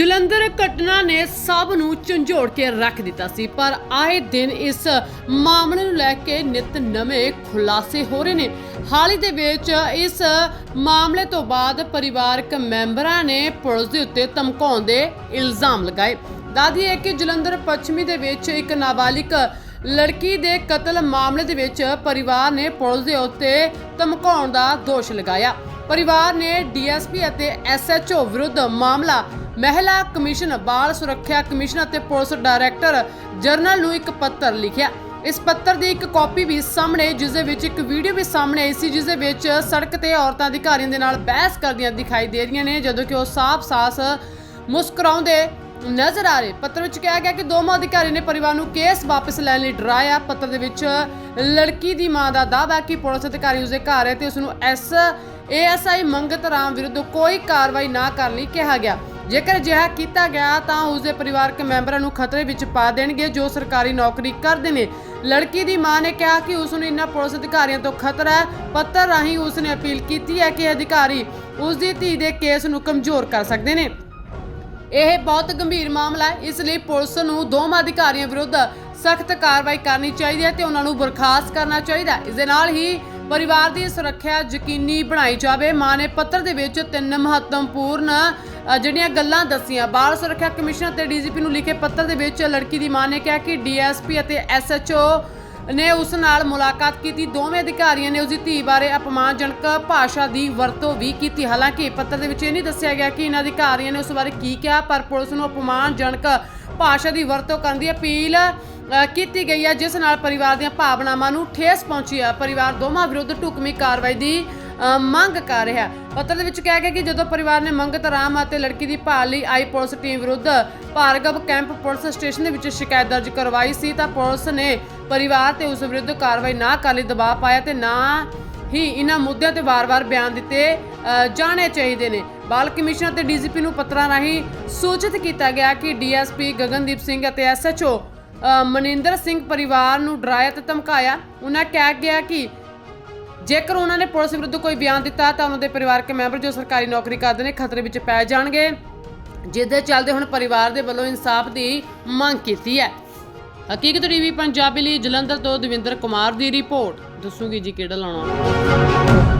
ਜਲੰਧਰ ਘਟਨਾ ਨੇ ਸਭ ਨੂੰ ਝੰਜੋੜ ਕੇ ਰੱਖ ਦਿੱਤਾ ਸੀ, ਪਰ ਆਏ ਦਿਨ ਇਸ ਮਾਮਲੇ ਨੂੰ ਲੈ ਕੇ ਨਿਤ ਨਵੇਂ ਖੁਲਾਸੇ ਹੋ ਰਹੇ ਨੇ। ਹਾਲ ਹੀ ਦੇ ਵਿੱਚ ਇਸ ਮਾਮਲੇ ਤੋਂ ਬਾਅਦ ਪਰਿਵਾਰਕ ਮੈਂਬਰਾਂ ਨੇ ਪੁਲਿਸ ਦੇ ਉੱਤੇ ਧਮਕਾਉਣ ਦੇ ਇਲਜ਼ਾਮ ਲਗਾਏ। ਦਾਦੀ ਹੈ ਕਿ ਜਲੰਧਰ ਪੱਛਮੀ ਦੇ ਵਿੱਚ ਇੱਕ ਨਾਬਾਲਿਗ ਲੜਕੀ ਦੇ ਕਤਲ ਮਾਮਲੇ ਦੇ ਵਿੱਚ ਪਰਿਵਾਰ ਨੇ ਪੁਲਿਸ ਦੇ ਉੱਤੇ ਧਮਕਾਉਣ ਦਾ ਦੋਸ਼ ਲਗਾਇਆ। ਪਰਿਵਾਰ ਨੇ ਡੀਐਸਪੀ ਅਤੇ ਐਸਐਚਓ ਵਿਰੁੱਧ ਮਾਮਲਾ ਮਹਿਲਾ ਕਮਿਸ਼ਨ, ਬਾਲ ਸੁਰੱਖਿਆ ਕਮਿਸ਼ਨ ਅਤੇ ਪੁਲਿਸ ਡਾਇਰੈਕਟਰ ਜਨਰਲ ਨੂੰ ਇੱਕ ਪੱਤਰ ਲਿਖਿਆ। ਇਸ ਪੱਤਰ ਦੀ ਇੱਕ ਕਾਪੀ ਵੀ ਸਾਹਮਣੇ ਜਿਸ ਦੇ ਵਿੱਚ ਇੱਕ ਵੀਡੀਓ ਵੀ ਸਾਹਮਣੇ ਆਈ ਸੀ ਜਿਸ ਦੇ ਵਿੱਚ ਸੜਕ ਤੇ ਔਰਤਾਂ ਅਧਿਕਾਰੀਆਂ ਦੇ ਨਾਲ ਬਹਿਸ ਕਰਦੀਆਂ ਦਿਖਾਈ ਦੇ ਰਹੀਆਂ ਨੇ, ਜਦੋਂ ਕਿ ਉਹ ਸਾਫ਼-ਸਾਫ਼ ਮੁਸਕਰਾਉਂਦੇ ਨਜ਼ਰ ਆ ਰਹੇ। ਪੱਤਰ ਵਿੱਚ ਕਿਹਾ ਗਿਆ ਕਿ ਦੋਵਾਂ ਅਧਿਕਾਰੀ ਨੇ ਪਰਿਵਾਰ ਨੂੰ ਕੇਸ ਵਾਪਸ ਲੈਣ ਲਈ ਡਰਾਇਆ। ਪੱਤਰ ਦੇ ਵਿੱਚ ਲੜਕੀ ਦੀ ਮਾਂ ਦਾ ਦਾਅਵਾ ਕਿ ਪੁਲਿਸ ਅਧਿਕਾਰੀ ਉਸਦੇ ਘਰ ਹੈ ਤੇ ਉਸ ਨੂੰ ਐਸ ਏਐਸਆਈ ਮੰਗਤ ਰਾਮ ਵਿਰੁੱਧ ਕੋਈ ਕਾਰਵਾਈ ਨਾ ਕਰਨ ਲਈ ਕਿਹਾ ਗਿਆ। ਜੇਕਰ ਅਜਿਹਾ ਕੀਤਾ ਗਿਆ ਤਾਂ ਉਸਦੇ ਪਰਿਵਾਰਕ ਮੈਂਬਰਾਂ ਨੂੰ ਖਤਰੇ ਵਿੱਚ ਪਾ ਦੇਣਗੇ, ਜੋ ਸਰਕਾਰੀ ਨੌਕਰੀ ਕਰਦੇ ਨੇ। ਲੜਕੀ ਦੀ ਮਾਂ ਨੇ ਕਿਹਾ ਕਿ ਉਸ ਨੂੰ ਇਨ੍ਹਾਂ ਪੁਲਿਸ ਅਧਿਕਾਰੀਆਂ ਤੋਂ ਖਤਰਾ ਹੈ। ਪੱਤਰ ਰਾਹੀਂ ਉਸ ਨੇ ਅਪੀਲ ਕੀਤੀ ਹੈ ਕਿ ਅਧਿਕਾਰੀ ਉਸ ਦੀ ਧੀ ਦੇ ਕੇਸ ਨੂੰ ਕਮਜ਼ੋਰ ਕਰ ਸਕਦੇ ਨੇ। ਇਹ ਬਹੁਤ ਗੰਭੀਰ ਮਾਮਲਾ ਹੈ। ਇਸ ਲਈ ਪੁਲਿਸ ਨੂੰ ਦੋਵਾਂ ਅਧਿਕਾਰੀਆਂ ਵਿਰੁੱਧ ਸਖਤ ਕਾਰਵਾਈ ਕਰਨੀ ਚਾਹੀਦੀ ਹੈ ਤੇ ਉਹਨਾਂ ਨੂੰ ਬਰਖਾਸਤ ਕਰਨਾ ਚਾਹੀਦਾ ਹੈ। ਇਸ ਦੇ ਨਾਲ ਹੀ ਪਰਿਵਾਰ ਦੀ ਸੁਰੱਖਿਆ ਯਕੀਨੀ ਬਣਾਈ ਜਾਵੇ। ਮਾਂ ਨੇ ਪੱਤਰ ਦੇ ਵਿੱਚ ਤਿੰਨ ਮਹੱਤਵਪੂਰਨ ਜਿਹੜੀਆਂ ਗੱਲਾਂ ਦੱਸੀਆਂ। ਬਾਲ ਸੁਰੱਖਿਆ ਕਮਿਸ਼ਨਰ ਅਤੇ ਡੀਜੀਪੀ ਨੂੰ ਲਿਖੇ ਪੱਤਰ ਦੇ ਵਿੱਚ ਲੜਕੀ ਦੀ ਮਾਂ ਨੇ ਕਿਹਾ ਕਿ ਡੀਐਸਪੀ ਅਤੇ ਐਸਐਚਓ ਨੇ ਉਸ ਨਾਲ ਮੁਲਾਕਾਤ ਕੀਤੀ। ਦੋਵੇਂ ਅਧਿਕਾਰੀਆਂ ਨੇ ਉਸ ਦੀ ਧੀ ਬਾਰੇ ਅਪਮਾਨਜਨਕ ਭਾਸ਼ਾ ਦੀ ਵਰਤੋਂ ਵੀ ਕੀਤੀ। ਹਾਲਾਂਕਿ ਪੱਤਰ ਦੇ ਵਿੱਚ ਇਹ ਨਹੀਂ ਦੱਸਿਆ ਗਿਆ ਕਿ ਇਹਨਾਂ ਅਧਿਕਾਰੀਆਂ ਨੇ ਉਸ ਬਾਰੇ ਕੀ ਕਿਹਾ, ਪਰ ਪੁਲਿਸ ਨੂੰ ਅਪਮਾਨਜਨਕ ਭਾਸ਼ਾ ਦੀ ਵਰਤੋਂ ਕਰਨ ਦੀ ਅਪੀਲ ਕੀਤੀ ਗਈ ਹੈ ਜਿਸ ਨਾਲ ਪਰਿਵਾਰ ਦੀਆਂ ਭਾਵਨਾਵਾਂ ਨੂੰ ਠੇਸ ਪਹੁੰਚੀ ਹੈ। ਪਰਿਵਾਰ ਦੋਵਾਂ ਵਿਰੁੱਧ ਢੁਕਵੀਂ ਕਾਰਵਾਈ ਦੀ ਅ, ਮੰਗ ਕਰ ਰਿਹਾ ਪੱਤਰ ਦੇ ਵਿੱਚ ਕਿਹਾ ਗਿਆ ਕਿ ਜਦੋਂ ਪਰਿਵਾਰ ਨੇ ਮੰਗਤ ਰਾਮ ਅਤੇ ਲੜਕੀ ਦੀ ਭਾਲ ਲਈ ਆਈ ਪੁਲਿਸ ਟੀਮ ਵਿਰੁੱਧ ਭਾਰਗਵ ਕੈਂਪ ਪੁਲਿਸ ਸਟੇਸ਼ਨ ਦੇ ਵਿੱਚ ਸ਼ਿਕਾਇਤ ਦਰਜ ਕਰਵਾਈ ਸੀ ਤਾਂ ਪੁਲਿਸ ਨੇ ਪਰਿਵਾਰ ਤੇ ਉਸ ਵਿਰੁੱਧ ਕਾਰਵਾਈ ਨਾ ਕਰਨ ਲਈ ਦਬਾਅ ਪਾਇਆ ਤੇ ਨਾ ਹੀ ਇਹਨਾਂ ਮੁੱਦਿਆਂ ਤੇ ਵਾਰ-ਵਾਰ ਬਿਆਨ ਦਿੱਤੇ ਜਾਣੇ ਚਾਹੀਦੇ ਨੇ। ਬਾਲ ਕਮਿਸ਼ਨਰ ਤੇ ਡੀਜੀਪੀ ਨੂੰ ਪੱਤਰਾਂ ਰਾਹੀਂ ਸੂਚਿਤ ਕੀਤਾ ਗਿਆ ਕਿ ਡੀਐਸਪੀ ਗਗਨਦੀਪ ਸਿੰਘ ਅਤੇ ਐਸਐਚਓ ਮਨਿੰਦਰ ਸਿੰਘ ਪਰਿਵਾਰ ਨੂੰ ਡਰਾਇਆ ਤੇ ਧਮਕਾਇਆ। ਉਹਨਾਂ ਕਿਹਾ ਗਿਆ ਕਿ ਜੇਕਰ ਉਹਨਾਂ ਨੇ ਪੁਲਿਸ ਵਿਰੁੱਧ ਕੋਈ ਬਿਆਨ ਦਿੱਤਾ ਤਾਂ ਉਹਨਾਂ ਦੇ ਪਰਿਵਾਰਕ ਮੈਂਬਰ ਜੋ ਸਰਕਾਰੀ ਨੌਕਰੀ ਕਰਦੇ ਨੇ ਖਤਰੇ ਵਿੱਚ ਪੈ ਜਾਣਗੇ। ਜਿਸ ਦੇ ਚੱਲਦੇ ਹੁਣ ਪਰਿਵਾਰ ਦੇ ਵੱਲੋਂ ਇਨਸਾਫ ਦੀ ਮੰਗ ਕੀਤੀ ਹੈ। ਹਕੀਕਤ ਟੀਵੀ ਪੰਜਾਬੀ ਲਈ ਜਲੰਧਰ ਤੋਂ ਦਵਿੰਦਰ ਕੁਮਾਰ ਦੀ ਰਿਪੋਰਟ। ਦੱਸੂਗੀ ਜੀ ਕਿਹੜਾ ਲਾਉਣਾ।